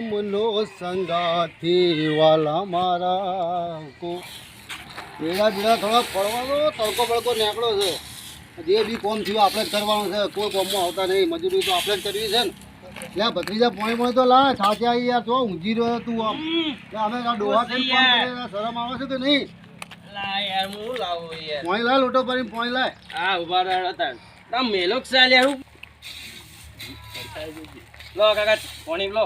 જન્મનો સંગાથી વાલા મારા કો ભેળા ભેળા થોડા પડવાનો તડકો બળકો નીકળો છે. જે બી કોમ થયું આપણે જ કરવાનું છે. કોઈ કોમમાં આવતા નહીં. મજૂરી તો આપણે જ કરવી છે ને. ત્યાં ભત્રીજા પોણી પોણી તો લા સાચે આવી યાર તો ઊંઘી રહ્યો તું આમ. અમે આ ડોહા શરમ આવે છે કે નહીં? લા યાર હું લાવું યાર. પોણી લાય લોટો ભરીને પોણી લાય. હા ઊભા રહ્યા હતા તમ મેલો ચાલ્યા? હું લો કાકા પોણી લો.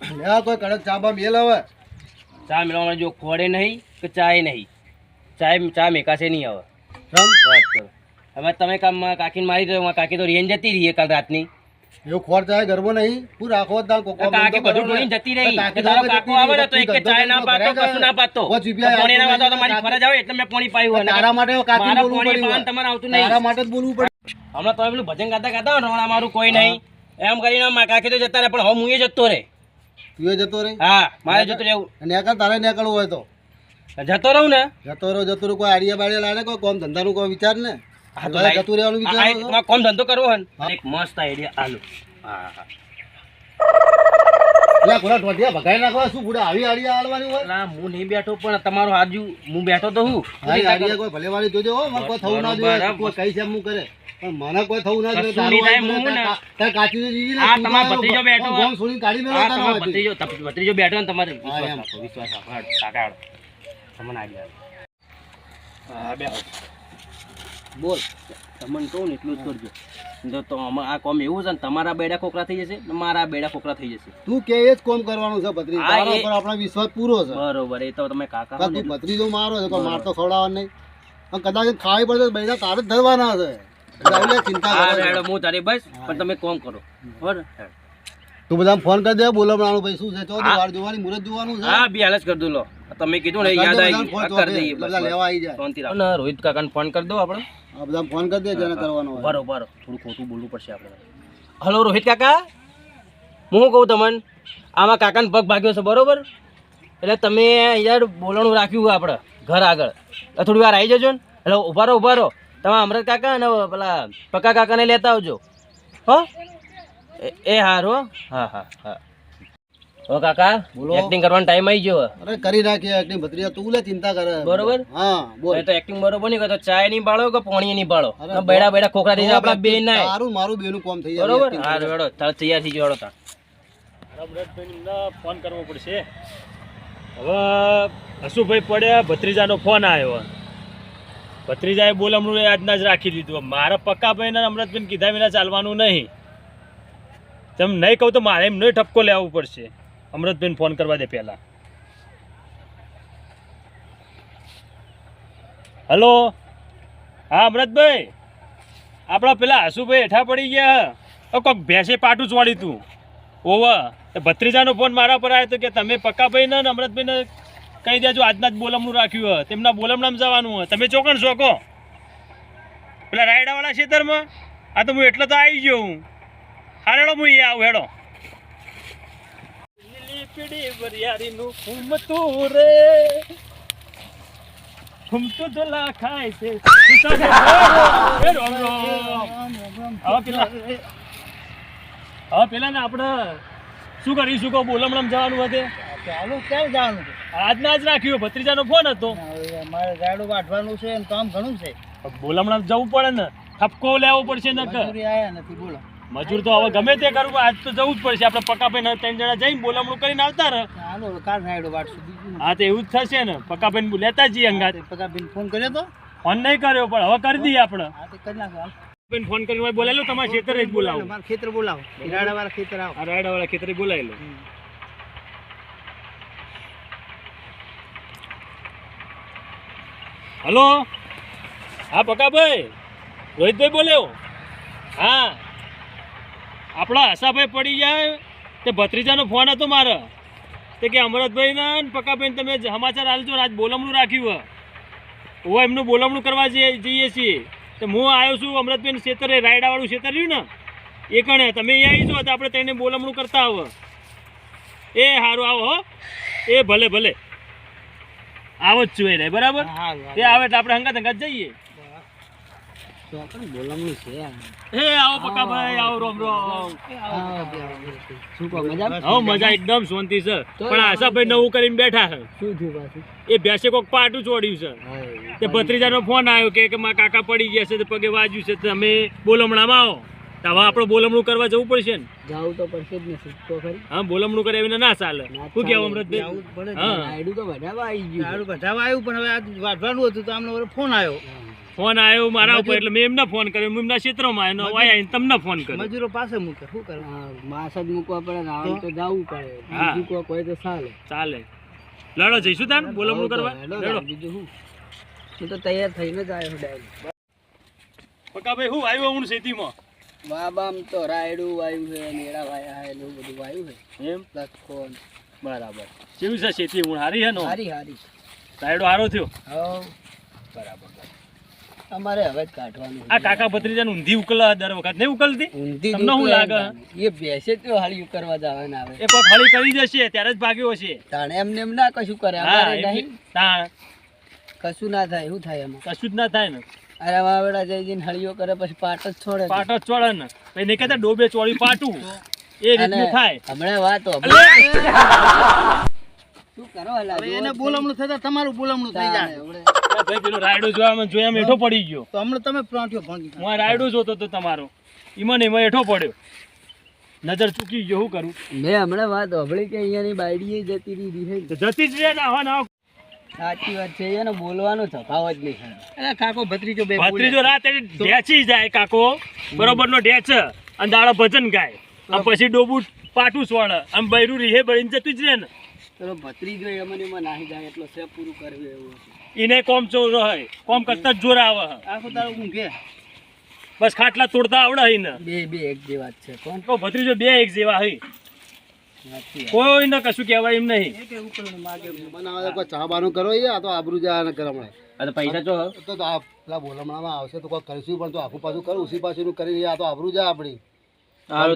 લે કોઈ કડક ચાબા મેલ હવે. ચા મેળવવા જો ખોડે નહીં કે ચાય નહીં? ચાય ચા મેકાશે નહીં હવે. વાત કરો. હવે તમે કામ કાકીને મારી દો કાકી તો રેન જતી રહી કાલ રાતની. એવું ખોર ચાય ગરબો નહીં? પૂર આખો દાન કોકો કાકી બધું ઢોળીને જતી રહી. તારો કાકો આવે ને તો એક ચાય ના પાતો કશું ના પાતો. પાણી ના પાતો તો મારી ફરજ આવે એટલે મેં પોણી પાયું તારા માટે કાકી બોલવું પડ્યું તમારે આવતું તારા માટે જ બોલવું પડે હમણાં તમે પેલું ભજન ગાતા ગાતા હોય મારું કોઈ નહીં. એમ કરીને કાકી તો જતા રહે પણ હવે હું એ જતો રહે. તું જતો રે હા મારે જતો રહેવું. નેકળ તારે નેકળવું હોય તો? જતો રહું ને? જતો રહો જતો રહું કોઈ આડિયા બાડિયા લાવે કોઈ કોમ ધંધાનું કોઈ વિચાર ને? હા તો જતું રહેવાનું વિચાર કોમ ધંધો કરવો હોય એક મસ્ત આઈડિયા આલો. હા હા. એટલે ઘોડા ઢોઢિયા ભગાઈ નાખવા શું બુડા આવી આડિયા આલવાની હોય? ના હું નહીં બેઠો પણ તમારો હાજુ હું બેઠો તો હું. હા આડિયા કોઈ ભલે વાળી જોજો હો કોઈ થવું ના જોઈએ કોઈ કઈ છે હું કરે. પણ મને કોઈ થવું ના જોઈએ કશું નહીં થાય, તારું હું ને- તાર- તાર કાચી તો જીવી ને, આ તું તમારો ભત્રીજો બેઠો ગોમ છોડીને કાઢી મેલો હા, તારા તમારો માંથી. ભત્રીજો ભત્રીજો બેઠો ને તમારે વિશ્વાસ રાખો વિશ્વાસ રાખો. કાકા તમને આઈડિયા હા બેહો. બોલ તમને કહું ને એટલું જ કરજો. જો તો આ કોમ એવું છે ને તમારા બેડા ખોખરા થઈ જશે ને મારા બેડા ખોખરા થઈ જશે. તું કે એ જ કોમ કરવાનું છે ભત્રી તારા ઉપર આપણો વિશ્વાસ પૂરો છે. બરોબર એ તો તમે કાકા તું ભત્રી જો મારો છે તો માર તો ખવડાવવા નહીં. પણ કદાચ ખાવી પડે તો બૈરા તારે જ ધરવાના છે. એટલે ચિંતા કરો હું તારી બસ પણ તમે કોમ કરો. બરાબર. તું બધા ફોન કરી દે બોલાવવાનું ભાઈ શું છે? હા. વાર જોવાની મુરત જોવાનું છે? હા બી હાલ જ કરી દઉં લો. તમે કીધું ને યાદ આવી કરી દઈએ બધા લેવા આવી જાય. શાંતિ રોહિત કાકાને ફોન કરી દો આપણે. આ બધા ફોન કરી દે જેને કરવાનો હોય. બરોબર થોડું ખોટું બોલવું પડશે આપણે. હલો રોહિત કાકા. હું શું કહું તમને? આમાં કાકાને પગ ભાગ્યો છે બરોબર? એટલે તમે યાર બોલવાનું રાખ્યું આપણે ઘર આગળ. થોડી વાર આવી જજો ને. એટલે ઊભા રહો ઊભા રહો. તમે અમરત કાકા અને પેલા પક્કા કાકાને લેતા આવજો. હો? એ- હારો હો. હા હા. હો કાકા બોલો. એક્ટિંગ કરવાનો ટાઈમ આવી ગયો. અરે કરી નાખીએ એક્ટિંગ ભત્રીજા તું લે ચિંતા કરે. બરોબર. હા બોલ. તો એક્ટિંગ બરોબર નહીં તો ચાય નહીં બાળો કે પાણી નહીં બાળો બેડા બેડા ખોખરા થઈ જાય આપણા બે ના મારું મારું બેનું કોમ થઈ જાય બરોબર? હા રેડો તાર તૈયાર થઈ ગયો તાર. ફોન કરવો પડશે. હવે હસુભાઈ પડ્યા ભત્રીજાનો ફોન આવ્યો. ભત્રીજાએ બોલમણું આજના જ રાખી દીધું. મારા પક્કાભાઈ ને અમૃતભાઈ કીધા વિના ચાલવાનું નહીં. તમે નહીં કહું તો મારે એમનો ઠપકો લેવો પડશે. અમૃતભાઈને ફોન કરવા દે પહેલાં. હલો? હા અમૃતભાઈ આપણા પેલા આશુભાઈ હેઠા પડી ગયા કોક ભેંસે પાટું ચોડી તું. ઓવા, એ ભત્રીજાનો ફોન મારા પર આવ્યો હતો કે તમે પક્કાભાઈ ને અમૃતભાઈને કહી દેજો આજના જ બોલમનું રાખ્યું હોય તેમના બોલમણામાં જવાનું હોય તમે ચોકણ શોકો પેલા રાયડાવાળા ખેતરમાં? આ તો હું એટલો તો આવી ગયો હું. હારેડો હું અહીંયા આવું, હેડો. પીળી વરિયાળીનું ઘૂમતું રે. ઘૂમતું ધોલા ખાય છે. હવે પેલા હવે પેલા ને આપણે શું કરીશું કહો? બોલમણમ જવાનું હતે ચાલુ ક્યારે જવાનું? છે? આજના જ રાખ્યું ભત્રીજાનો ફોન હતો. મારે ગાડું કાઢવાનું છે કામ ઘણું છે. બોલમણમ જવું પડે ને. ઠપકો લેવો પડશે ને આયા નથી બોલો. મજૂર તો હવે ગમે તે કરવું આજ તો જવું જ પડશે. આપણે પકાભાઈ ત્રણ જણા જઈને બોલામણું કરીને આવતા રહે. કાર હા તો એવું જ થશે ને. પક્કાભાઈ લેતા જઈએ અંગાત પકાભાઈ ફોન કર્યો તો? ફોન નહીં કર્યો પણ હવે કરી દઈએ આપણે. કરી ફોન કરીને બોલાયેલો? તમારા ખેતરે જ બોલાવો. મારા ખેતર બોલાવો. રાડા વાળા ખેતર આવો. રાડા વાળા ખેતરે બોલાયેલો. હલો? હા પકાભાઈ રોહિતભાઈ બોલ્યો? હા. આપણા આશાભાઈ પડી જાય તે ભત્રીજાનો ફોન હતો મારે. તે કે અમરતભાઈ ને પકાભાઈ તમે સમાચાર આલજો આજ બોલમણું રાખ્યું હે એમનું બોલમણું કરવા જઈએ જઈએ છીએ. તો હું આવ્યો છું અમરતભાઈ ખેતરે રાયડાવાળું ક્ષેત્ર રહ્યું ને એ કણે. તમે અહીંયા આવી જાઓ તો આપણે તેને બોલમણું કરતા આવો. એ સારું આવો હો. એ ભલે ભલે. આવો જ છું એને બરાબર? હા આવે એટલે આપણે હંગાત હંગાત જઈએ. બોલામણું છે હે આવો પક્કાભાઈ આવો રોમ રોમ. શું કહો મજા હો મજા એકદમ શાંતિ છે. પણ આશાભાઈ નવું કરીને બેઠા છે. શું થયું પાછું? એ ભેંસે કોક પાટું ચોડ્યું છે. તે ભત્રીજાનો ફોન આવ્યો કે કે મારા કાકા પડી ગયા છે તે પગે વાજ્યું છે તમે બોલમણામાં આવો. તો હવે આપણે બોલમણું કરવા જવું પડશે ને? જવું તો પડશે જ ને તો ખરી? હા બોલમણું કરે એમને ના ચાલે. શું કહેવું અમૃતભાઈ? હા. રાયડું તો વધારવા આવી ગયું સારું બધા આવ્યું પણ હવે આ વાંચવાનું હતું તો આમનો ફોન આવ્યો. ફોન આવ્યો મારા ઉપર એટલે મેં એમને ફોન કર્યો. હું એમના ક્ષેત્રમાં એનો વાય આવીને તમને ફોન કર્યો. મજૂરો પાસે મૂકે શું કરે? માસ જ મૂકવા પડે ને આવું તો જવું પડે. હા. બીજું કોઈ તો ચાલે. ચાલે. લડો જઈશું તાન? બોલમણું કરવા. હેડો લડો. બીજું શું? હું તો તૈયાર થઈને જ આવ્યો ડાયરેક્ટ ભાઈ હું આવ્યો હું ખેતીમાં બાબામ તો રાયડું વાયુ છે મેળા વાયા છે એવું બધું વાયું છે. એમ? લખો. બરાબર. કેવી છે સેતી હું હારી હે નો? હારી હારી. રાયડો હારો થયો? હા બરાબર. અમારે હવે જ કાઢવાનું આ કાકા ભત્રીજાને ઊંધી ઉકલા દર વખત. નહીં ઉકલતી? ઊંધી તમને શું લાગે? એ બેસે તો હાળી કરવા જવાના આવે એ કોઈ હળી કરી જશે ત્યારે જ ભાગ્યો હશે. તાણે એમને એમ ના કશું કરે અમારે નહીં. તાણ. કશું ના થાય એવું થાય એમાં? કશું જ ના થાય ને. અરે વાવડા જઈ જઈને હળીઓ કરે પછી પાટ જ છોડે પાટ જ છોડે ને. પછી નહીં કહેતા ડોબે ચોળી પાટું. એ રીતનું થાય. હમણાં વાત! શું કરો હલા એને બોલમણું થતા તમારું બોલમણું થઈ જાય. ભાઈ પેલો રાયડો જોવામાં જોયા મેઠો પડી ગયો. તો હમણાં તમે પ્રાંતિયો ભાંગી હું આ રાયડો જોતો તો તમારો. ઈમાં ને એમાં હેઠો પડ્યો. નજર ચૂકી ગયો શું કરું? મેં હમણાં વાત સાંભળી કે અહીંયાની બાયડીએ જતી રહી જતી જ રે ના ના સાચી વાત છે એને બોલવાનો તફાવત નહીં અરે કાકો ભત્રીજો બે ભત્રીજો રાતે ઢેચી જાય કાકો. બરોબર નો ઢેચ અને દાડો ભજન ગાય. અને પછી ડોબું પાટું સોળે આમ બૈરું રીહે બળીને જતું જ રહે ને. ચલો ભત્રીજો એમને એમાં નાહી જાય એટલો છે પૂરું કરવું એવું. એને કોમ ચોરો હોય. કોમ કરતા જ જોર આવે. આખો તારો ઊંઘે. બસ ખાટલા તોડતા આવડે હઈ ને. બે બે એક જે વાત છે. કોણ? તો ભત્રીજો બે એક જેવા હઈ કોઈ ને કશું કહેવાય એમ નહીં. બનાવે કોઈ ચા બાનું કરો એ આ તો આબરૂ જાય ને કરે હમણાં. પૈસા જો તો તો આ પેલા બોલમણામાં આવશે તો કોઈ કરશું પણ તો આખું પાછું કરું ઉસી પાછું કરી આ તો આબરૂ જાય આપણી.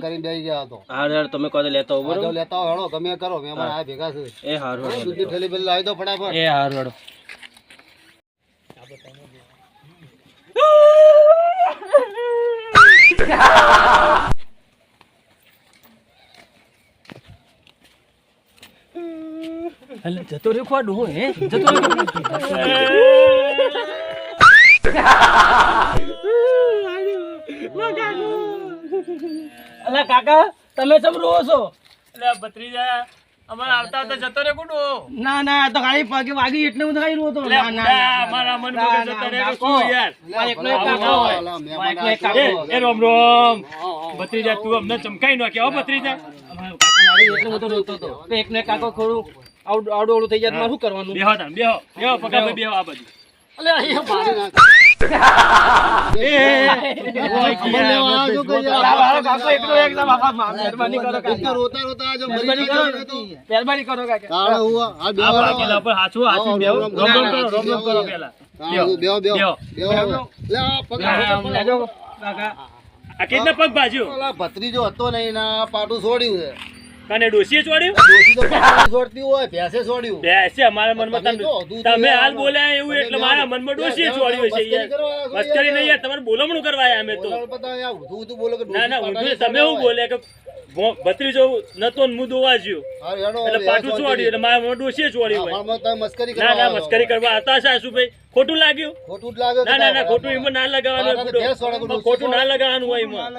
કરીને બેસી ગયા તો. હાર તમે કહો લેતા જો લેતા હોય હેડો ગમે કરો મેં અમારા આ ભેગા છે. એ હારું દૂધની થેલી પેલી લાવી દો ફટાફટ. એ હારું હેડો એટલે જતો રહ્યો ખોડું હો હે? જતો અલા કાકા તમે સમ રો છો? એટલે ભત્રીજા અમારે આવતા આવતા જતો રે કોડો? ના ના આ તો ખાલી પગે વાગી એટલે હું ખાઈ રહ્યો રોતો ના ના અમારા મન મગજ જતો રે શું યાર? મારે એકલો એક કાકો હોય. અલા, એકલો એક કાકો એ રોમ રોમ. ભત્રીજા તું અમને ચમકાઈ નો કે હો ભત્રીજા. અમારો કાકો મારી એટલે હું તો રોતો હતો. તો એકને એક કાકો ખોડું આડું અવળું થઈ જાય તો મારે શું કરવાનું? બેહો તાન બેહો. બેહો પકા બેહો. આ બાજુ. અલે અહીંયા મારી નાખ. કેટલા પગ બાજુ? ભત્રીજો હતો નહીં ના પાટું છોડ્યું છે. કને ડોસીએ છોડ્યું ડોશી તો છોડતી હોય ભેંસે છોડ્યું બેસે અમારા મનમાં તમે તમે હાલ બોલ્યા એવું એટલે મારા મનમાં ડોસીએ છોડ્યું છે યાર. મસ્કરી નહીં યાર તમારે બોલમણું કરવા આયા અમે તો. ના ના તમે એવું બોલે કે ભત્રીજો નતો ને હું દોવા જ્યો હારું, હેડો, એટલે પાછું. છોડ્યું એટલે મારા મોઢું છે હા, મસ્કરી ના ના કરવા મસ્કરી કરવા હતા સાસુભાઈ ખોટું લાગ્યું? ખોટું લાગ્યું ના ના ના ખોટું એમાં ના લગાવવાનું ખોટું. ના લગાવવાનું હોય એમાં.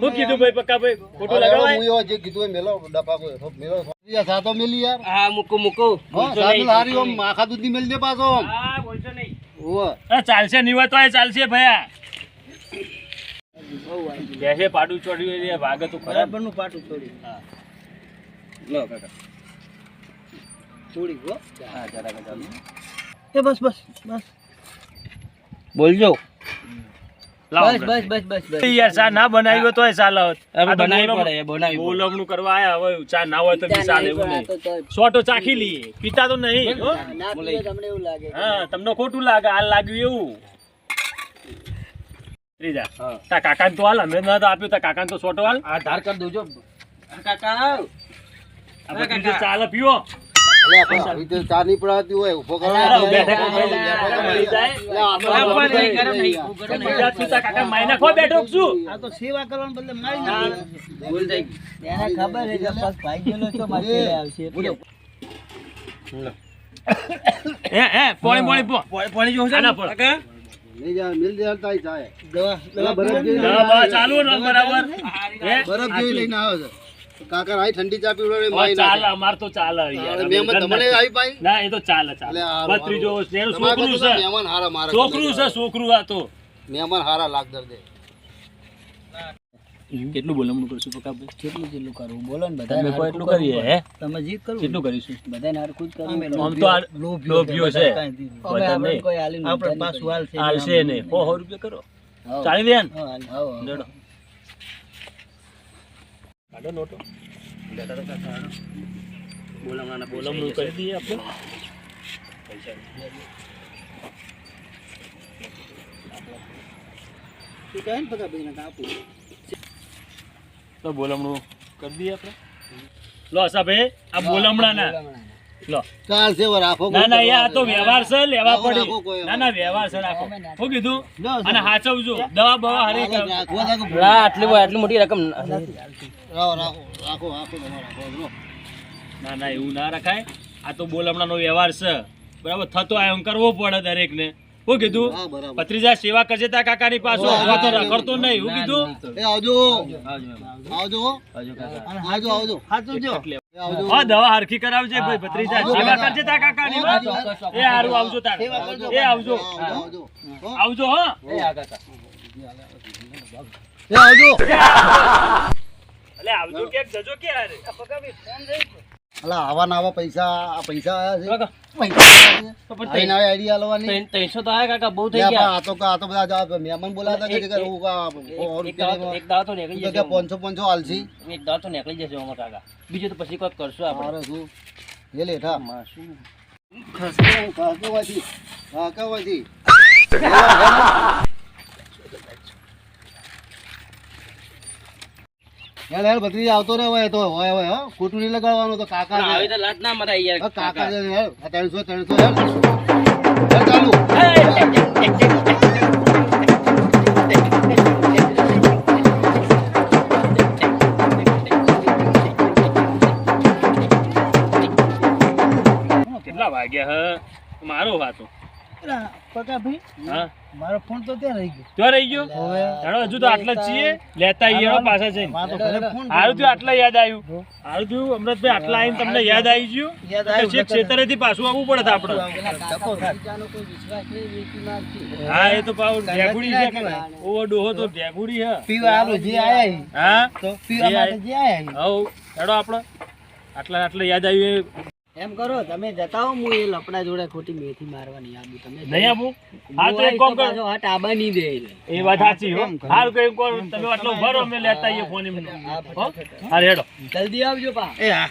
શું કીધું ભાઈ પક્કા ભાઈ? ખોટું લગાવાય? હું જે કીધું મેલો ડબ્બા મેલો. સાતો મેલી યાર. હા મૂકો મૂકો. હા, સાતો હારી ઓમ આખા દૂધની મેલી દે પાછો. હા બોલશો નહીં. ચાલશે નિવા તો ચાલશે ભયા. બેસે પાટું ચોડ્યું એ વાગે તો ખરાબ બરાબરનું પાટું છોડ્યું. લો કાકા. છોડી, હો. હા જરા ચાલો એ બસ બસ બસ. બોલજો. બસ બસ બસ બસ બસ. યાર ચા ના બનાવી તોય ચાલે હવે બનાવી પડે બનાવી બોલમણું કરવા આયા હવે ચા ના હોય તો બી ચાલે એવું નહીં. સોટો ચાખી લઈએ. પીતા તો નહીં હો? ના તમને એવું લાગે. હા તમને ખોટું લાગે આ લાગ્યું એવું. ત્રીજા હા. તા કાકા તો હાલ અમે ન તો આપ્યું તા કાકા તો છોટો હાલ આધાર કરી દોજો કાકા જે ચાલે પીવો ચા નહીં પડાવતી હોય કરો કાકા બેઠો કે આ તો સેવા કરવાને બદલે મારી ખબર છે ભાઈ ગયેલો તો મારે આવશે હે હે પોણી પોણી પાણી- છે ને? આના પર. કાકા? લઈ જા મિલ દે તારી ચાય દવા બરફ જેવી દવા ચાલુ ને બરાબર. બરફ જેવી લઈને આવે છે. કાકા આઈ ઠંડી ચા પીવડાવી હવે મારી ચાલે. અમાર તો ચાલે યાર. અરે તમને આવી પાઈ? ના એ તો ચાલે એટલે ચાલે હારું, ભત્રીજો છે એનું તમારે છોકરું છે. મહેમાન હારા મારા છોકરું છે છોકરું આ તો. મહેમાન હારા લાગ દે. કેટલું બોલમણું કરશું પકાભાઈ કેટલું જેટલું કરવું બોલો ને બધા કહો એટલું કરીએ હે? તમે જે કરવું. કેટલું કરીશું. બધાને હરખું જ કરવું આમ તો લોભ્યો છે અમે બધા આપણે નહીં. કોઈ હાલી આપણે પાસ વાલ છે આલશે ને. સો સો રૂપિયા કરો. ચાલી દે ને. હઉ, હઉ, હઉ. લેડો કાઢો નોટો. બોલમણાના બોલમણું કરી દઈએ આપણે. પૈસા તું કહે ને પકા ભાઈને કાપું. તો બોલમણું કરી દઈએ આપણે. લો અસાભાઈ આ બોલમણાના. લો. કાલ છે રાખો ના ના આ તો વ્યવહાર છે લેવા પડી. ના ના વ્યવહાર. છે રાખો. હું કીધું? અને હાચવજો. દવા બવા હરી. લા, આટલી આટલી મોટી રકમ રાખો, રાખો, રાખો, રાખો. ના ના એવું ના રખાય. આ તો બોલમણાનો વ્યવહાર છે. બરાબર થતો આ એમ કરવો પડે દરેકને. શું કીધું? હા, ભત્રીજા સેવા કરજે તા કાકાની પાછો હવે તો રખડતો નહીં શું કીધું? એ આવજો. આવજો આવજો. આવજો. સાચું જો. એ આવજો. હા દવા હરખી કરાવજે ભાઈ ભત્રીજા સેવા કરજે તા કાકાની હો. એ હારું આવજો તાર. એ આવજો. આવજો હા. એ આવજો. એટલે આવજો કે જજો કે હારે અલા આવા નવા પૈસા આ પૈસા આયા છે. પૈસા આઈડિયા લેવાની. ત્રણસો તો આયા કાકા બહુ થઈ ગયા. આ તો આ તો બધા જા- મહેમાન બોલાતા કે કા સો એક- દાડો- એક દાડો તો નીકળી જશે કે પાંચસો પાંચસો હાલશી. એક દાડો તો નીકળી જશે આમાં કાકા. બીજું તો પછી કોઈ કરશું આપણે. શું? એ લેઠા માં શું? ખસકો ખસકોવાથી ખસકોવાથી હેલ યાર ભત્રીજા આવતો રહે હોય તો હોય હોય હો. નહીં લગાડવાનું તો કાકા આવી તો લાત ના મરાય યાર હા, કાકા છે ત્રણસો ત્રણસો હેલ હેલ ચાલુ. કેટલા વાગ્યા હ? મારો વાતો. પકા ભાઈ હા. મારો ફોન તો ત્યાં રહી ગયો. ક્યાં રહી ગયો? હેડો હજુ તો આટલા જ છીએ. લેતા આવીએ પાછા જઈને. મારો તો ઘરે ફોન હારું થયું આટલા યાદ આવ્યું. હારું થયું અમૃતભાઈ આટલા આવીને તમને યાદ આવી ગયું? યાદ પાછું આવવું પડે આપણે. હા. એ તો પાવ ઢેગુડી છે ઓવો ડોહો તો ઢેગુડી હે પીવા હાલો જે આયા હા. તો પીવા માટે જે આયા હવ હેડો આપણે. આટલા આટલા યાદ આવ્યું એમ કરો તમે જતા હો હું એ લપડા જોડે ખોટી મેથી મારવાની આબુ તમે નહીં આબુ હા તો એક કામ કરો. હાટ ટાબા ની દે એ વાત સાચી હો. હાલ કઈ કોણ તમે આટલો ભરો મે લેતા આવીએ ફોન એમ હો હા રેડો જલ્દી આવજો પા. એ હા.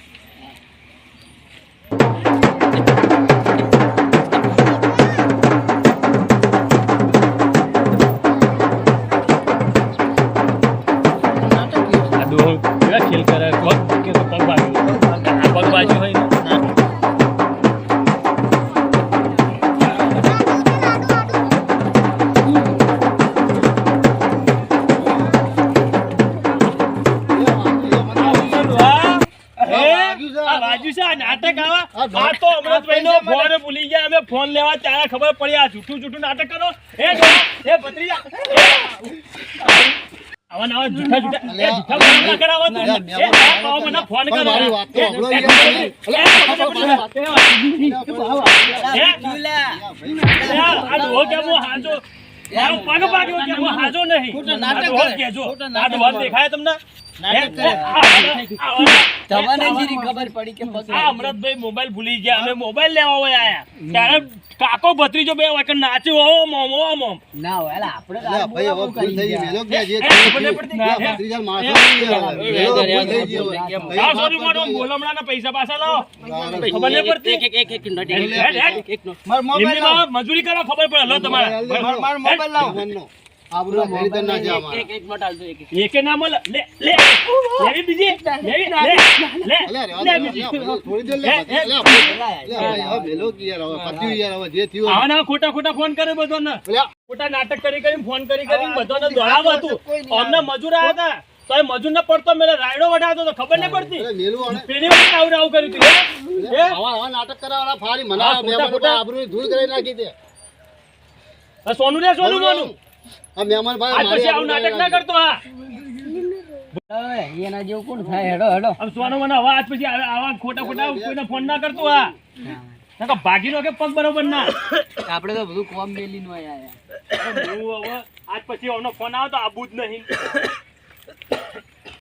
ખેલ કરે? લેવા ખબર પડી આ જૂઠું જૂઠું નાટક કરો એ એ ભત્રીજા આવા નવા જૂઠા જૂઠા એ જૂઠા ફોન કરાવો તું. એ પાવ મને ફોન કરો મારી વાત તો સાંભળો એ, આ ડોહો કે હું હાજો મારો પગ પાગ્યો કે હું હાજો નહીં ડોહો કહેજો આ ડોહો દેખાય તમને તમને જીરી ખબર પડી કે આ અમૃતભાઈ મોબાઈલ ભૂલી ગયા અમે મોબાઈલ લેવા હોય આયા ત્યારે કાકો ભત્રીજો બે વાગે નાચ્યો ના હોય આપણે ભાઈ હવે ભૂલ થઈ ગઈ મેલો કે જે ભત્રીજા સોરી મારો બોલમણાના પૈસા પાછા લાવો ખબર નહીં પડતી એક એક એક નોટ હેડ, હેડ, હેડ. એક નોટ મારો મોબાઈલ મજૂરી કરો ખબર પડે લો તમારે મારો મારો મોબાઈલ લાવો. આબરૂ મેરી તો ના જાય એક એક મિનિટ હાલજો એક એક. ના મળે. લે લે. લેવી બીજી. લેવી. લે. લે. લે દે, બીજી. અલ્યા, થોડી દેર લે, હે, બાકી, હે. અલ્યા, અલ્યા, ભાઈ, હવે મેલો કે યાર, હવે પત્યું યાર, હવે જે થયું આવા ખોટા ખોટા ફોન કરે બધો ને ખોટા નાટક કરી કરી ફોન કરી કરી બધાને દોડાવ હતું. અમને મજૂર આવ્યા હતા. તો મજૂર ને પડતો મેલે રાયડો વઢાતો તો ખબર નહીં પડતી? અલ્યા, મેલું પેલી વખત આવું આવું કર્યું તું? આવા નાટક કરાવવાના ફારી મને હા, આ ખોટા ખોટા. આબરૂની ધૂળ કરી નાખી દે આ સોનું રે સોનું મોનું આ મહેમાન ભાઈ પછી આવું નાટક ના કરતો આ હવે એના જેવું કોણ થાય? હેડો હેડો. આમ સોનો મને હવા આજ પછી આવા ખોટા ખોટા કોઈને ફોન ના કરતો આ. તો ભાગી નો કે પગ બરોબર ના? આપણે તો બધું કોમ મેલી નું આયા હું હવે આજ પછી એનો ફોન આવે તો આબુ જ નહીં.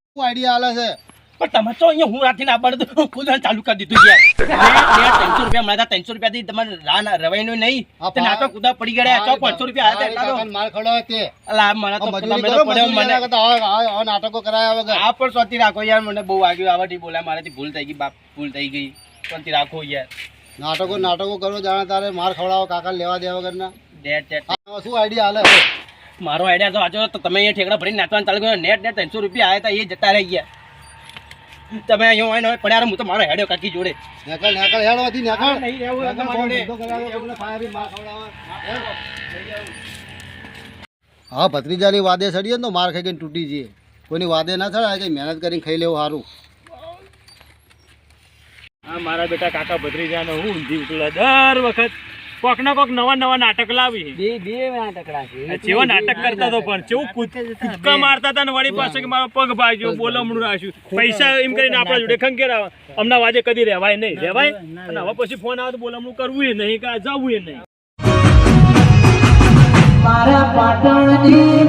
શું આઈડિયા આલે છે? પણ તમે તો અહીંયા હું રાતથી ના પાડું તો ખુદ ચાલુ કરી દીધું છે ત્રણસો રૂપિયા મળ્યા ત્રણસો રૂપિયા થી તમારે રાહ રવાઈનું નહીં. હા, તે કુદા પડી ગયા ચો પાંચસો રૂપિયા માલ હતા એટલા માર તે. અલા, મને તો તમે તો પડ્યો નાટકો કરાયા વગર. આ પણ સોતી રાખો યાર મને બહુ વાગ્યું. આવાથી બોલ્યા મારાથી ભૂલ થઈ ગઈ બાપ ભૂલ થઈ ગઈ. સોતી રાખો યાર. નાટકો નાટકો કરો જાણે તારે માર ખવડાવો કાકા લેવા દેવા વગર ના ડેટ ડેટ શું આઈડિયા હાલે? મારો આઈડિયા તો આજો તો તમે અહીંયા ઠેકડા ભરીને નાચવાનું ચાલુ કર્યો. નેટ નેટ ત્રણસો રૂપિયા આવ્યા હતા એ જતા રહી ગયા. તમે અહીંયા હોય ને હોય પડ્યા હું તો મારો હેડ્યો કાકી જોડે. નહીં રહેવું તમારી ફાયરી માર. હા ભત્રીજાની વાદે સડીએ તો માર ખાઈ ગઈને તૂટી જઈએ. કોઈની વાદે ના થાય કંઈ મહેનત કરીને ખાઈ લેવું સારું. આ મારા બેટા કાકા ભત્રીજાને હું ઊંધી ઉતળા દર વખત કોક ના કોક નવા નવા નાટક લાવી. બે બે નાટક રાખે. જેવો નાટક કરતા તો પણ કેવું કૂદ- કૂદકા મારતા હતા ને વળી પાસે કે મારો પગ ભાગ્યો બોલમણું રાખ્યું પૈસા એમ કરીને આપણા જોડે ખંખેરાવા હમણાં વાજે કદી રહેવાય નહીં. રહેવાય? અને હવે પછી ફોન આવે તો બોલમણું કરવું નહીં કે જવું નહીં. મારા પાટણની